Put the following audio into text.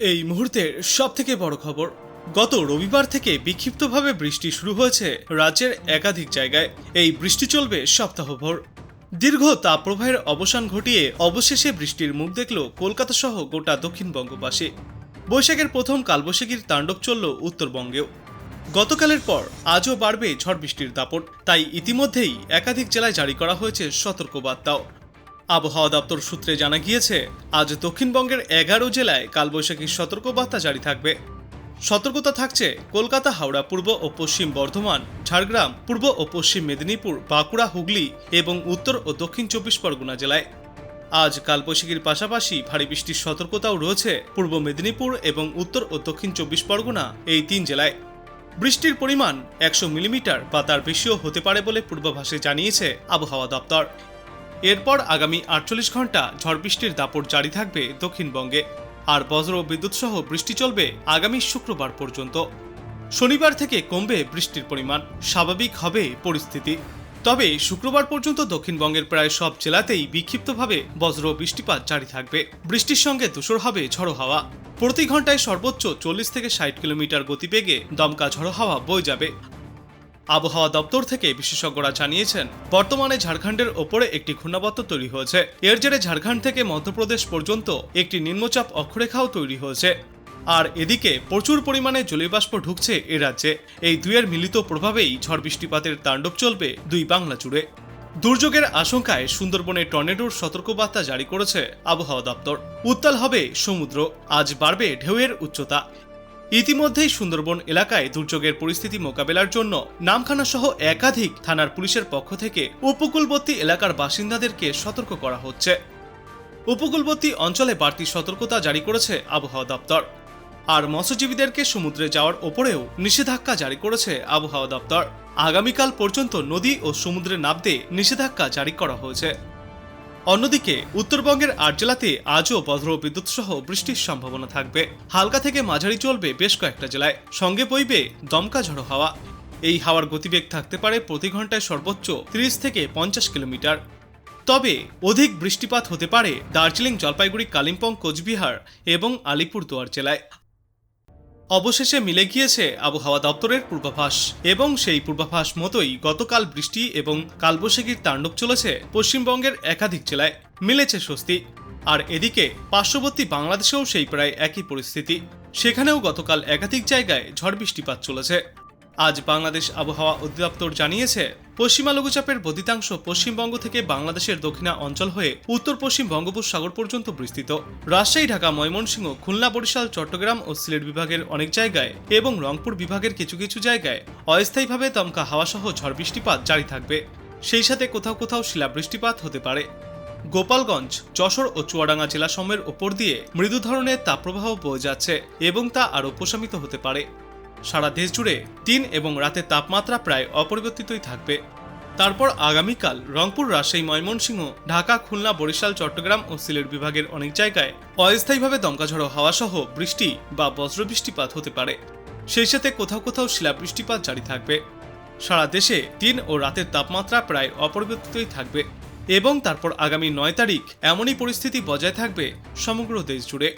এই মুহূর্তের সব থেকে বড় খবর, গত রবিবার থেকে বিক্ষিপ্তভাবে বৃষ্টি শুরু হয়েছে রাজ্যের একাধিক জায়গায়। এই বৃষ্টি চলবে সপ্তাহভর। দীর্ঘ তাপপ্রবাহের অবসান ঘটিয়ে অবশেষে বৃষ্টির মুখ দেখল কলকাতা সহ গোটা দক্ষিণবঙ্গবাসী বৈশাখের প্রথম কালবৈশাখীর তাণ্ডব চলল উত্তরবঙ্গেও। গতকালের পর আজও বাড়বে ঝড় বৃষ্টির দাপট, তাই ইতিমধ্যেই একাধিক জেলায় জারি করা হয়েছে সতর্কবার্তাও। আবহাওয়া দপ্তর সূত্রে জানা গিয়েছে, আজ দক্ষিণবঙ্গের এগারো জেলায় কালবৈশাখীর সতর্কবার্তা জারি থাকবে। সতর্কতা থাকছে কলকাতা, হাওড়া, পূর্ব ও পশ্চিম বর্ধমান, ঝাড়গ্রাম, পূর্ব ও পশ্চিম মেদিনীপুর, বাঁকুড়া, হুগলি এবং উত্তর ও দক্ষিণ চব্বিশ পরগনা জেলায়। আজ কালবৈশাখীর পাশাপাশি ভারী বৃষ্টির সতর্কতাও রয়েছে পূর্ব মেদিনীপুর এবং উত্তর ও দক্ষিণ চব্বিশ পরগনা এই তিন জেলায়। বৃষ্টির পরিমাণ একশো মিলিমিটার বা তার বেশিও হতে পারে বলে পূর্বাভাসে জানিয়েছে আবহাওয়া দপ্তর। এরপর আগামী আটচল্লিশ ঘণ্টা ঝড় বৃষ্টির দাপট জারি থাকবে দক্ষিণবঙ্গে। আর বজ্র বিদ্যুৎ সহ বৃষ্টি চলবে আগামী শুক্রবার পর্যন্ত। শনিবার থেকে কমবে বৃষ্টির পরিমাণ। স্বাভাবিক হবে পরিস্থিতি। তবে শুক্রবার পর্যন্ত দক্ষিণবঙ্গের প্রায় সব জেলাতেই বিক্ষিপ্তভাবে বজ্র বৃষ্টিপাত জারি থাকবে। বৃষ্টির সঙ্গে ধূসর হবে ঝড়ো হাওয়া। প্রতি ঘন্টায় সর্বোচ্চ চল্লিশ থেকে ষাট কিলোমিটার গতিবেগে দমকা ঝড়ো হাওয়া বয়ে যাবে। আবহাওয়া দপ্তর থেকে বিশেষজ্ঞরা জানিয়েছেন, বর্তমানে ঝাড়খণ্ডের ওপরে একটি ঘূর্ণাবর্ত তৈরি হয়েছে। এর জেরে ঝাড়খণ্ড থেকে মধ্যপ্রদেশ পর্যন্ত একটি নিম্নচাপ অক্ষরেখাও তৈরি হয়েছে। আর এদিকে প্রচুর পরিমাণে জলীয়বাষ্প ঢুকছে এ রাজ্যে। এই দুইয়ের মিলিত প্রভাবেই ঝড় বৃষ্টিপাতের তাণ্ডব চলবে দুই বাংলা জুড়ে। দুর্যোগের আশঙ্কায় সুন্দরবনে টর্নেডোর সতর্কবার্তা জারি করেছে আবহাওয়া দপ্তর। উত্তাল হবে সমুদ্র, আজ বাড়বে ঢেউয়ের উচ্চতা। ইতিমধ্যেই সুন্দরবন এলাকায় দুর্যোগের পরিস্থিতি মোকাবেলার জন্য নামখানা সহ একাধিক থানার পুলিশের পক্ষ থেকে উপকূলবর্তী এলাকার বাসিন্দাদেরকে সতর্ক করা হচ্ছে। উপকূলবর্তী অঞ্চলে বাড়তি সতর্কতা জারি করেছে আবহাওয়া দপ্তর। আর মৎস্যজীবীদেরকে সমুদ্রে যাওয়ার ওপরেও নিষেধাজ্ঞা জারি করেছে আবহাওয়া দপ্তর। আগামীকাল পর্যন্ত নদী ও সমুদ্রে নামতে নিষেধাজ্ঞা জারি করা হয়েছে। অন্যদিকে, উত্তরবঙ্গের আট জেলাতে আজও বজ্র বিদ্যুৎ সহ বৃষ্টির সম্ভাবনা থাকবে। হালকা থেকে মাঝারি চলবে বেশ কয়েকটা জেলায়। সঙ্গে বইবে দমকা ঝড়ো হাওয়া। এই হাওয়ার গতিবেগ থাকতে পারে প্রতি ঘন্টায় সর্বোচ্চ 30 থেকে পঞ্চাশ কিলোমিটার। তবে অধিক বৃষ্টিপাত হতে পারে দার্জিলিং, জলপাইগুড়ি, কালিম্পং, কোচবিহার এবং আলিপুরদুয়ার জেলায়। অবশেষে মিলে গিয়েছে আবহাওয়া দপ্তরের পূর্বাভাস। এবং সেই পূর্বাভাস মতোই গতকাল বৃষ্টি এবং কালবৈশাখীর তাণ্ডব চলেছে পশ্চিমবঙ্গের একাধিক জেলায়। মিলেছে স্বস্তি। আর এদিকে পার্শ্ববর্তী বাংলাদেশেও সেই প্রায় একই পরিস্থিতি। সেখানেও গতকাল একাধিক জায়গায় ঝড় বৃষ্টিপাত চলেছে। আজ বাংলাদেশ আবহাওয়া অধিদপ্তর জানিয়েছে, পশ্চিমা লঘুচাপের বদিতাংশ পশ্চিমবঙ্গ থেকে বাংলাদেশের দক্ষিণা অঞ্চল হয়ে উত্তর পশ্চিম বঙ্গোপসাগর পর্যন্ত বিস্তৃত। রাজশাহী, ঢাকা, ময়মনসিংহ, খুলনা, বরিশাল, চট্টগ্রাম ও সিলেট বিভাগের অনেক জায়গায় এবং রংপুর বিভাগের কিছু কিছু জায়গায় অস্থায়ীভাবে দমকা হাওয়াসহ ঝড় বৃষ্টিপাত জারি থাকবে। সেই সাথে কোথাও কোথাও শিলা বৃষ্টিপাত হতে পারে। গোপালগঞ্জ, যশোর ও চুয়াডাঙ্গা জেলাসমূহের ওপর দিয়ে মৃদু ধরনের তাপপ্রবাহ বয়ে যাচ্ছে এবং তা আরও প্রশমিত হতে পারে। সারা দেশ জুড়ে দিন এবং রাতের তাপমাত্রা প্রায় অপরিবর্তিতই থাকবে। তারপর আগামীকাল রংপুর, রাজশাহী, ময়মনসিংহ, ঢাকা, খুলনা, বরিশাল, চট্টগ্রাম ও সিলেট বিভাগের অনেক জায়গায় অস্থায়ীভাবে দমকাঝড়ো হাওয়া সহ বৃষ্টি বা বজ্রবৃষ্টিপাত হতে পারে। সেই সাথে কোথাও কোথাও শিলাবৃষ্টিপাত জারি থাকবে। সারা দেশে দিন ও রাতের তাপমাত্রা প্রায় অপরিবর্তিতই থাকবে এবং তারপর আগামী নয় তারিখ এমনই পরিস্থিতি বজায় থাকবে সমগ্র দেশ জুড়ে।